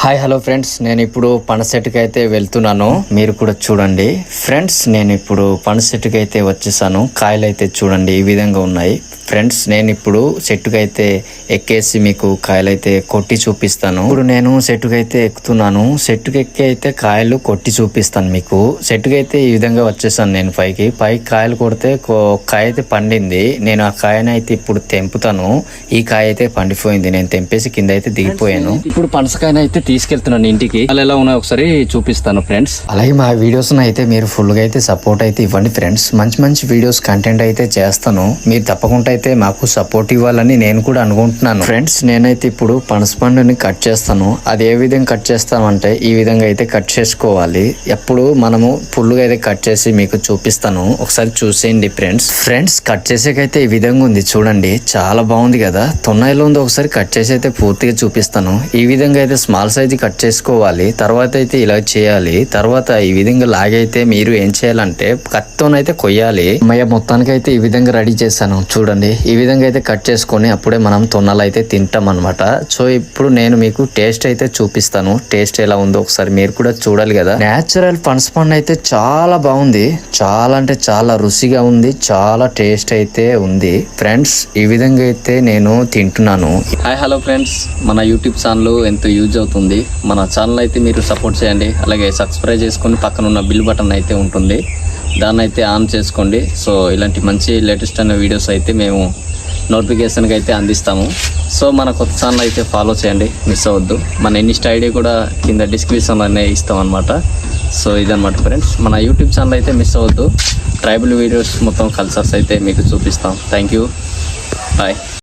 Hi hello friends నేను ఇప్పుడు పనసెట్కి అయితే వెళ్తున్నాను. మీరు కూడా చూడండి. ఫ్రెండ్స్ నేను ఇప్పుడు పనసెట్కి అయితే వచ్చేసాను. కాయలు అయితే చూడండి. ఈ విధంగా ఉన్నాయి. ఫ్రెండ్స్ నేను ఇప్పుడు చెట్టుకి అయితే ఎక్కేసి మీకు కాయలు అయితే కొట్టి చూపిస్తాను. ఇప్పుడు నేను చెట్టుకి అయితే ఎక్కుతున్నాను. చెట్టుకి ఎక్కి అయితే కాయలు కొట్టి చూపిస్తాను మీకు. చెట్టుకి అయితే ఈ విధంగా వచ్చేసాను నేను పైకి. పైకి కాయలు కొడితే కో- కాయ అయితే పండింది. నేను ఆ కాయని అయితే ఇప్పుడు తెంపుతాను. ఈ కాయ అయితే పండిపోయింది. నేను తెంపేసి కింద అయితే దిగిపోయాను. ఇప్పుడు పనసకాయన అయితే తీసుకెళ్తున్నాను ఇంటికి. అలా ఎలా ఉన్నాయో ఒకసారి చూపిస్తాను ఫ్రెండ్స్ అలాగే మా వీడియోస్ అయితే మీరు ఫుల్గా అయితే సపోర్ట్ అయితే ఇవ్వండి ఫ్రెండ్స్ మంచి మంచి వీడియోస్ కంటెంట్ అయితే చేస్తాను. మీరు తప్పకుండా అయితే మాకు సపోర్ట్ ఇవ్వాలని నేను కూడా అనుకుంటున్నాను. ఫ్రెండ్స్ నేనైతే ఇప్పుడు పనస పండుని కట్ చేస్తాను. అది ఏ విధంగా కట్ చేస్తామంటే ఈ విధంగా అయితే కట్ చేసుకోవాలి. ఎప్పుడు మనము ఫుల్గా అయితే కట్ చేసి మీకు చూపిస్తాను. ఒకసారి చూసేయండి ఫ్రెండ్స్ ఫ్రెండ్స్ కట్ చేసేకైతే ఈ విధంగా ఉంది. చూడండి చాలా బాగుంది కదా. తొన్నైలో ఉంది. ఒకసారి కట్ చేసి అయితే పూర్తిగా చూపిస్తాను. ఈ విధంగా అయితే స్మాల్ అయితే కట్ చేసుకోవాలి తర్వాత అయితే ఇలా చేయాలి తర్వాత ఈ విధంగా లాగైతే మీరు ఏం చేయాలంటే కత్తోనైతే కొయ్యాలి. మయ మొత్తానికి అయితే ఈ విధంగా రెడీ చేశాను చూడండి. ఈ విధంగా అయితే కట్ చేసుకొని అప్పుడే మనం తొన్నలు అయితే తింటాం అనమాట సో ఇప్పుడు నేను మీకు టేస్ట్ అయితే చూపిస్తాను. టేస్ట్ ఎలా ఉందో ఒకసారి మీరు కూడా చూడాలి కదా. న్యాచురల్ ఫండ్స్ పండు అయితే చాలా బాగుంది. చాలా అంటే చాలా రుచిగా ఉంది. చాలా టేస్ట్ అయితే ఉంది. ఫ్రెండ్స్ ఈ విధంగా అయితే నేను తింటున్నాను. హాయ్ హలో ఫ్రెండ్స్ మన యూట్యూబ్ ఛానల్ ఎంతో యూజ్ అవుతుంది. మన ఛానల్ అయితే మీరు సపోర్ట్ చేయండి. అలాగే సబ్స్క్రైబ్ చేసుకొని పక్కన ఉన్న బిల్ బటన్ అయితే ఉంటుంది. దాన్ని అయితే ఆన్ చేసుకోండి. సో ఇలాంటి మంచి లేటెస్ట్ అయిన వీడియోస్ అయితే మేము నోటిఫికేషన్కి అయితే అందిస్తాము. సో మన కొత్త ఛానల్ అయితే ఫాలో చేయండి. మిస్ అవ్వద్దు. మన ఇన్స్టా ఐడి కూడా కింద డిస్క్రిప్షన్లోనే ఇస్తాం అనమాట సో ఇదనమాట ఫ్రెండ్స్ మన యూట్యూబ్ ఛానల్ అయితే మిస్ అవ్వద్దు. ట్రైబల్ వీడియోస్ మొత్తం కల్చర్స్ అయితే మీకు చూపిస్తాం. Thank you bye